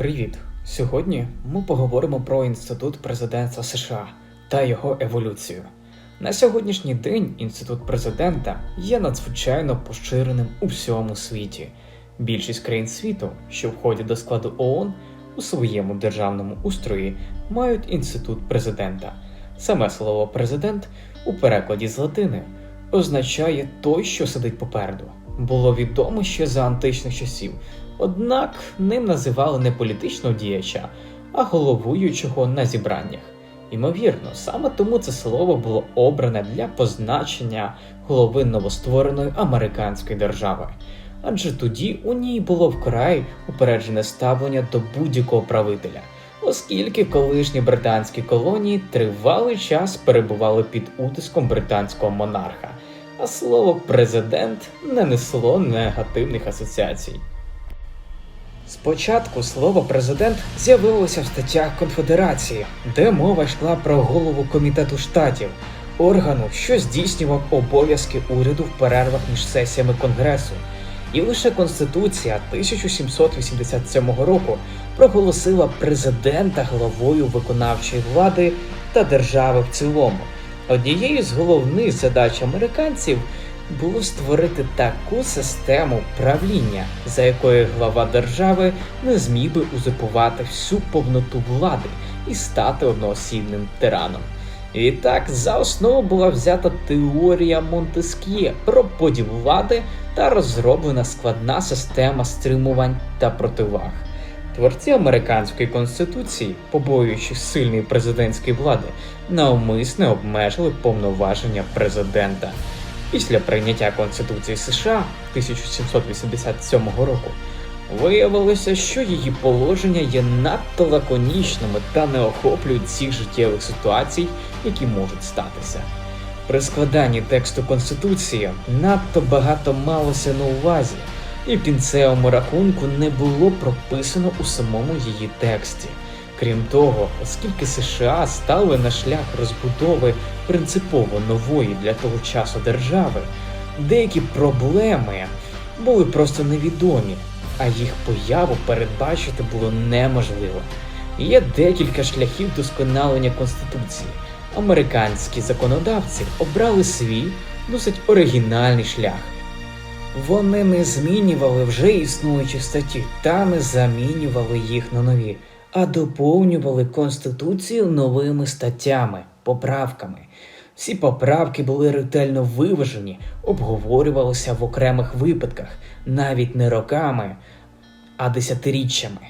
Привіт! Сьогодні ми поговоримо про інститут президентства США та його еволюцію. На сьогоднішній день інститут президента є надзвичайно поширеним у всьому світі. Більшість країн світу, що входять до складу ООН, у своєму державному устрої мають інститут президента. Саме слово президент у перекладі з латини означає той, що сидить попереду. Було відомо ще за античних часів, однак ним називали не політичного діяча, а головуючого на зібраннях. Ймовірно, саме тому це слово було обране для позначення голови новоствореної американської держави, адже тоді у ній було вкрай упереджене ставлення до будь-якого правителя, оскільки колишні британські колонії тривалий час перебували під утиском британського монарха, а слово президент не несло негативних асоціацій. Спочатку слово президент з'явилося в статтях Конфедерації, де мова йшла про голову комітету штатів, органу, що здійснював обов'язки уряду в перервах між сесіями Конгресу. І лише Конституція 1787 року проголосила президента головою виконавчої влади та держави в цілому. Однією з головних задач американців було створити таку систему правління, за якою глава держави не зміг би узурпувати всю повноту влади і стати одноосібним тираном. І так за основу була взята теорія Монтеск'є про поділ влади та розроблена складна система стримувань та противаг. Творці американської конституції, побоюючись сильної президентської влади, навмисне обмежили повноваження президента. Після прийняття Конституції США 1787 року виявилося, що її положення є надто лаконічними та не охоплюють всіх життєвих ситуацій, які можуть статися. При складанні тексту Конституції надто багато малося на увазі, і в кінцевому рахунку не було прописано у самому її тексті. Крім того, оскільки США стали на шлях розбудови принципово нової для того часу держави, деякі проблеми були просто невідомі, а їх появу передбачити було неможливо. Є декілька шляхів досконалення Конституції. Американські законодавці обрали свій досить оригінальний шлях. Вони не змінювали вже існуючі статті та не замінювали їх на нові а доповнювали Конституцію новими статтями, поправками. Всі поправки були ретельно виважені, обговорювалися в окремих випадках, навіть не роками, а десятиріччями.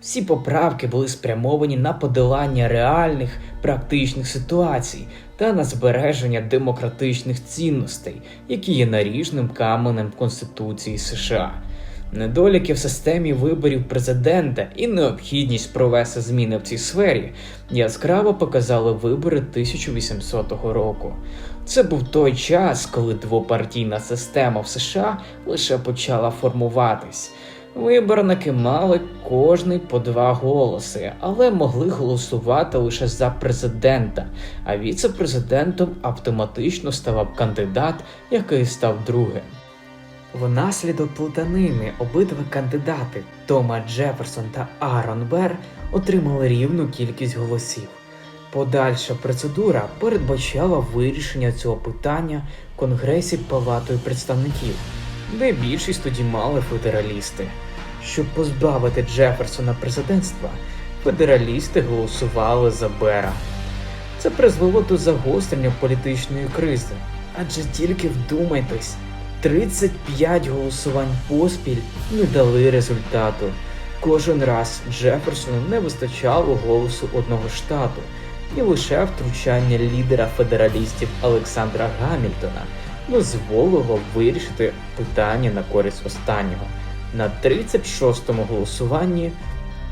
Всі поправки були спрямовані на подолання реальних практичних ситуацій та на збереження демократичних цінностей, які є наріжним каменем Конституції США недоліки в системі виборів президента і необхідність провести зміни в цій сфері яскраво показали вибори 1800 року. Це був той час, коли двопартійна система в США лише почала формуватись. Виборники мали кожний по два голоси, але могли голосувати лише за президента, а віце-президентом автоматично ставав кандидат, який став другим. Внаслідок плутанини обидва кандидати Тома Джеферсон та Аарон Бер отримали рівну кількість голосів. Подальша процедура передбачала вирішення цього питання в Конгресі Палатою представників, де більшість тоді мали федералісти. Щоб позбавити Джеферсона президентства, федералісти голосували за Бера. Це призвело до загострення політичної кризи, адже тільки вдумайтесь. 35 голосувань поспіль не дали результату. Кожен раз Джеферсону не вистачало голосу одного штату, і лише втручання лідера федералістів Олександра Гамільтона дозволило вирішити питання на користь останнього. На 36-му голосуванні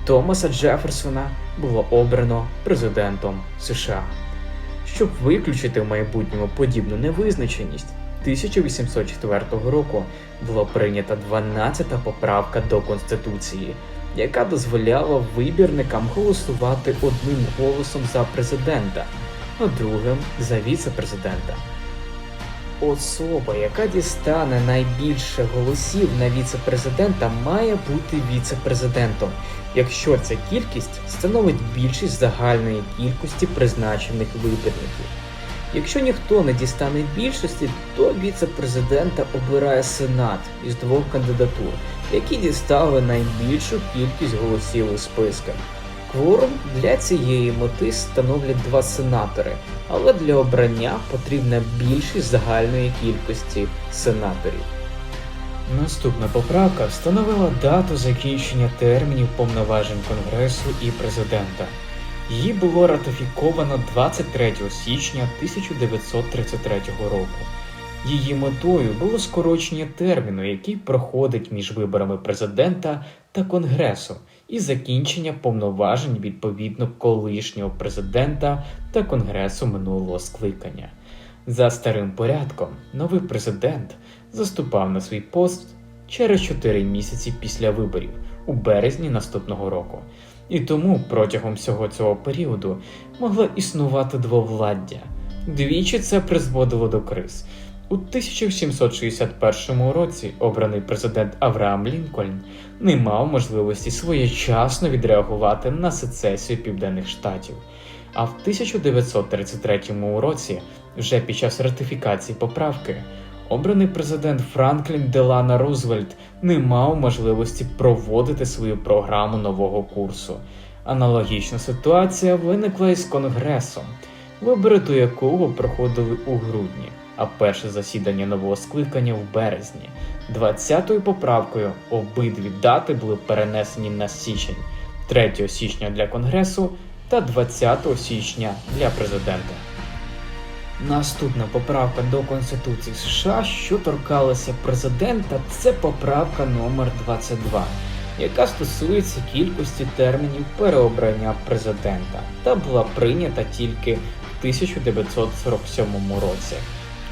Томаса Джеферсона було обрано президентом США. Щоб виключити в майбутньому подібну невизначеність. 1804 року була прийнята 12-та поправка до Конституції, яка дозволяла вибірникам голосувати одним голосом за президента, а другим за віце-президента. особа, яка дістане найбільше голосів на віце-президента, має бути віце-президентом, якщо ця кількість становить більшість загальної кількості призначених вибірників. Якщо ніхто не дістане більшості, то віце-президента обирає Сенат із двох кандидатур, які дістали найбільшу кількість голосів у списках. Кворум для цієї мети становлять два сенатори, але для обрання потрібна більшість загальної кількості сенаторів. Наступна поправка встановила дату закінчення термінів повноважень Конгресу і президента. Її було ратифіковано 23 січня 1933 року. Її метою було скорочення терміну, який проходить між виборами президента та конгресу, і закінчення повноважень відповідно колишнього президента та конгресу минулого скликання. За старим порядком, новий президент заступав на свій пост через 4 місяці після виборів у березні наступного року. І тому протягом всього цього періоду могло існувати двовладдя. Двічі це призводило до криз. У 1761 році обраний президент Авраам Лінкольн не мав можливості своєчасно відреагувати на сецесію Південних Штатів. А в 1933 році, вже під час ратифікації поправки, обраний президент Франклін Делана Рузвельт не мав можливості проводити свою програму нового курсу. Аналогічна ситуація виникла із Конгресом, вибори до якого проходили у грудні, а перше засідання нового скликання в березні. 20-ю поправкою обидві дати були перенесені на січень, 3 січня для Конгресу та 20 січня для президента. Наступна поправка до Конституції США, що торкалася президента, це поправка номер 22, яка стосується кількості термінів переобрання президента, та була прийнята тільки в 1947 році.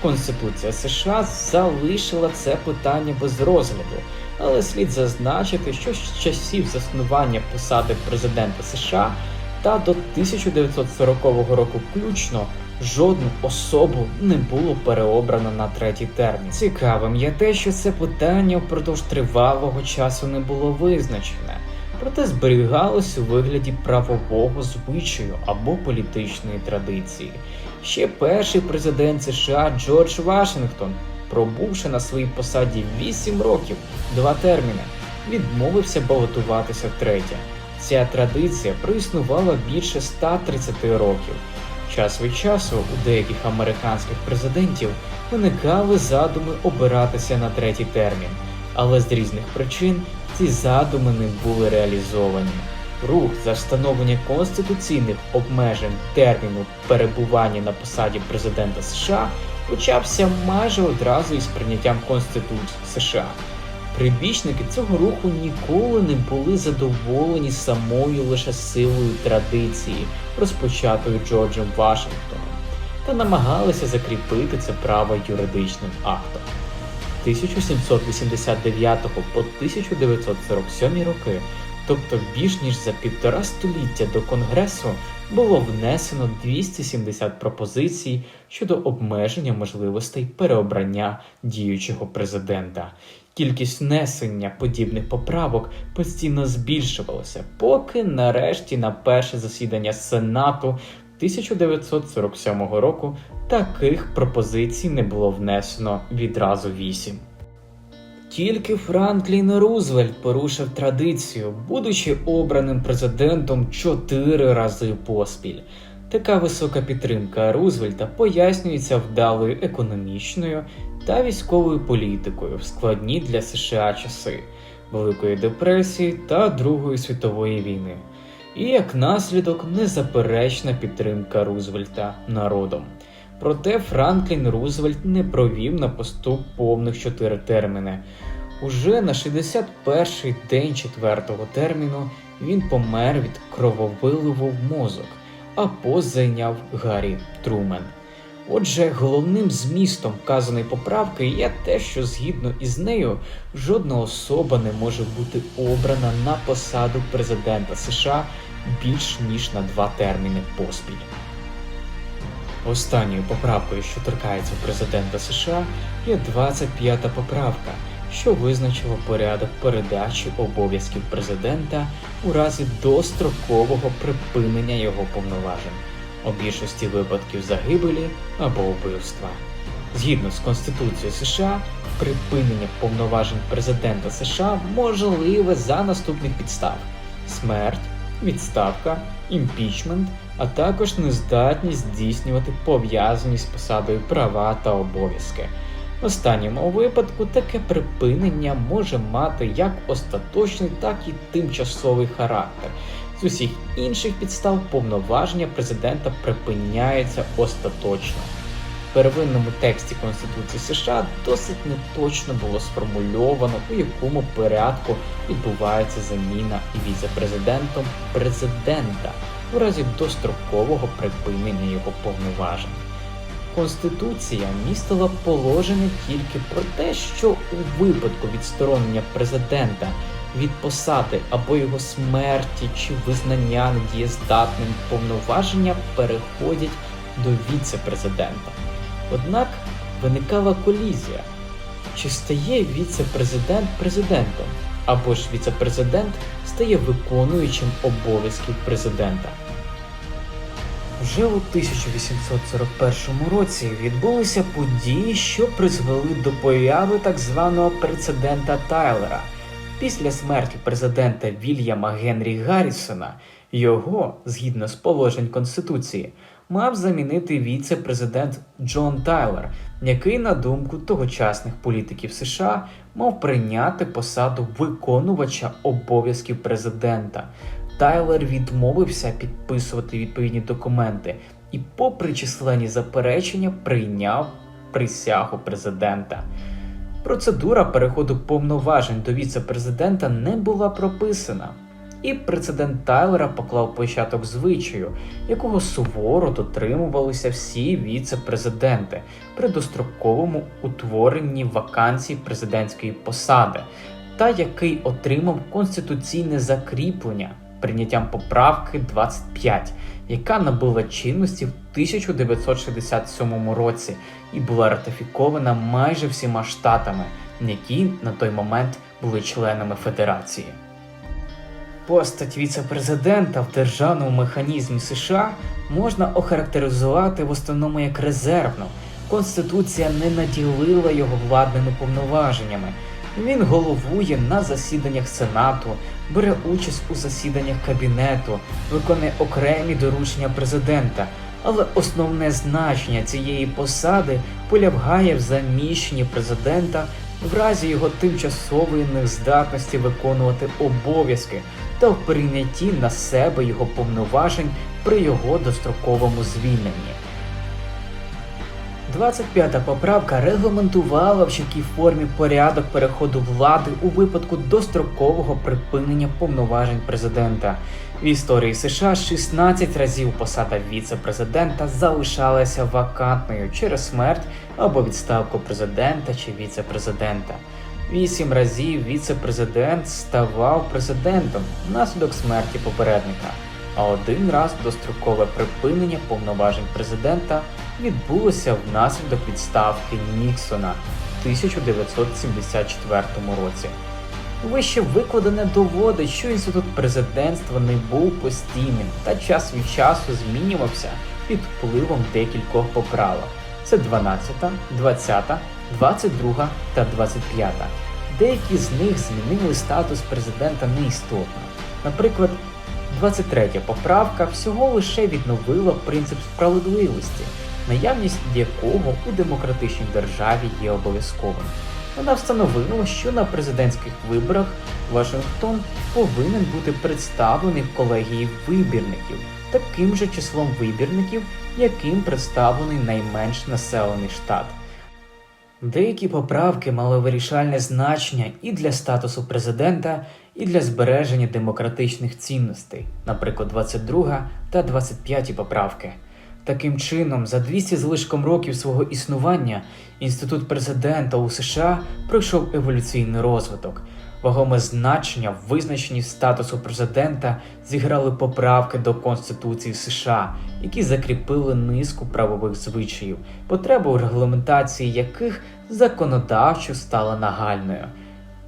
Конституція США залишила це питання без розгляду, але слід зазначити, що з часів заснування посади президента США та до 1940 року включно жодну особу не було переобрано на третій термін. Цікавим є те, що це питання впродовж тривалого часу не було визначене, проте зберігалось у вигляді правового звичаю або політичної традиції. Ще перший президент США Джордж Вашингтон, пробувши на своїй посаді 8 років, два терміни, відмовився балотуватися втретє. Ця традиція проіснувала більше 130 років. Час від часу у деяких американських президентів виникали задуми обиратися на третій термін, але з різних причин ці задуми не були реалізовані. Рух за встановлення конституційних обмежень терміну перебування на посаді президента США почався майже одразу із прийняттям Конституції США. Прибічники цього руху ніколи не були задоволені самою лише силою традиції, розпочатою Джорджем Вашингтоном, та намагалися закріпити це право юридичним актом. 1789 по 1947 роки, тобто більш ніж за півтора століття до Конгресу, було внесено 270 пропозицій щодо обмеження можливостей переобрання діючого президента. Кількість внесення подібних поправок постійно збільшувалася, поки нарешті на перше засідання Сенату 1947 року таких пропозицій не було внесено відразу вісім. Тільки Франклін Рузвельт порушив традицію, будучи обраним президентом чотири рази поспіль. Така висока підтримка Рузвельта пояснюється вдалою економічною та військовою політикою в складні для США часи Великої депресії та Другої світової війни, і як наслідок незаперечна підтримка Рузвельта народом. Проте Франклін Рузвельт не провів на посту повних чотири терміни. Уже на 61-й день четвертого терміну він помер від крововиливу в мозок, а пост зайняв Гаррі Трумен. Отже, головним змістом вказаної поправки є те, що згідно із нею жодна особа не може бути обрана на посаду президента США більш ніж на два терміни поспіль. Останньою поправкою, що торкається президента США, є 25-та поправка, що визначила порядок передачі обов'язків президента у разі дострокового припинення його повноважень, у більшості випадків загибелі або вбивства. Згідно з Конституцією США, припинення повноважень президента США можливе за наступних підстав: смерть, відставка, імпічмент, а також нездатність здійснювати пов'язані з посадою права та обов'язки. В останньому випадку таке припинення може мати як остаточний, так і тимчасовий характер. З усіх інших підстав повноваження президента припиняється остаточно. В первинному тексті Конституції США досить неточно було сформульовано, у якому порядку відбувається заміна віце-президентом президента у разі дострокового припинення його повноважень. Конституція містила положення тільки про те, що у випадку відсторонення президента від посади або його смерті чи визнання недієздатним повноваження переходять до віце-президента. Однак виникала колізія: чи стає віце-президент президентом, або ж віце-президент стає виконуючим обов'язків президента. Вже у 1841 році відбулися події, що призвели до появи так званого прецедента Тайлера. Після смерті президента Вільяма Генрі Гаррісона його, згідно з положень Конституції, мав замінити віце-президент Джон Тайлер, який, на думку тогочасних політиків США, мав прийняти посаду виконувача обов'язків президента. Тайлер відмовився підписувати відповідні документи і, попри численні заперечення, прийняв присягу президента. Процедура переходу повноважень до віце-президента не була прописана, і прецедент Тайлера поклав початок звичаю, якого суворо дотримувалися всі віце-президенти при достроковому утворенні вакансій президентської посади, та який отримав конституційне закріплення прийняттям поправки 25, яка набула чинності в 1967 році і була ратифікована майже всіма штатами, які на той момент були членами Федерації. Постать віце-президента в державному механізмі США можна охарактеризувати в основному як резервну. Конституція не наділила його владними повноваженнями. Він головує на засіданнях Сенату, бере участь у засіданнях кабінету, виконує окремі доручення президента. Але основне значення цієї посади полягає в заміщенні президента в разі його тимчасової нездатності виконувати обов'язки та в прийнятті на себе його повноважень при його достроковому звільненні. 25-та поправка регламентувала в чіткій формі порядок переходу влади у випадку дострокового припинення повноважень президента. В історії США 16 разів посада віце-президента залишалася вакантною через смерть або відставку президента чи віце-президента. Вісім разів віце-президент ставав президентом внаслідок смерті попередника, а один раз дострокове припинення повноважень президента відбулося внаслідок відставки Ніксона в 1974 році. Вище викладене доводить, що інститут президентства не був постійним та час від часу змінювався під впливом декількох поправок. Це 12, 20, 22 та 25. Деякі з них змінили статус президента неістотно. Наприклад, 23 поправка всього лише відновила принцип справедливості, наявність якого у демократичній державі є обов'язковим. Вона встановила, що на президентських виборах Вашингтон повинен бути представлений в колегії вибірників таким же числом вибірників, яким представлений найменш населений штат. Деякі поправки мали вирішальне значення і для статусу президента, і для збереження демократичних цінностей, наприклад, 22 та 25 поправки. Таким чином, за 200 з лишком років свого існування інститут президента у США пройшов еволюційний розвиток. Вагоме значення в визначенні статусу президента зіграли поправки до Конституції США, які закріпили низку правових звичаїв, потреба у регламентації яких законодавчо стала нагальною.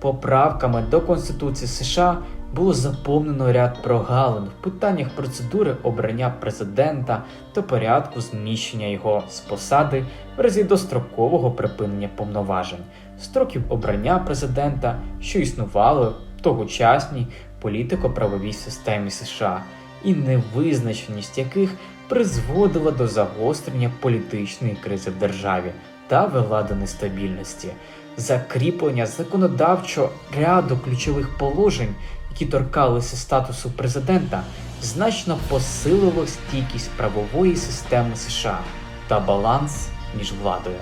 Поправками до Конституції США було заповнено ряд прогалин в питаннях процедури обрання президента та порядку зміщення його з посади в разі дострокового припинення повноважень, строків обрання президента, що існували в тогочасній політико-правовій системі США, і невизначеність яких призводила до загострення політичної кризи в державі та вела до нестабільності закріплення законодавчо ряду ключових положень, які торкалися статусу президента, значно посилило стійкість правової системи США та баланс між владою.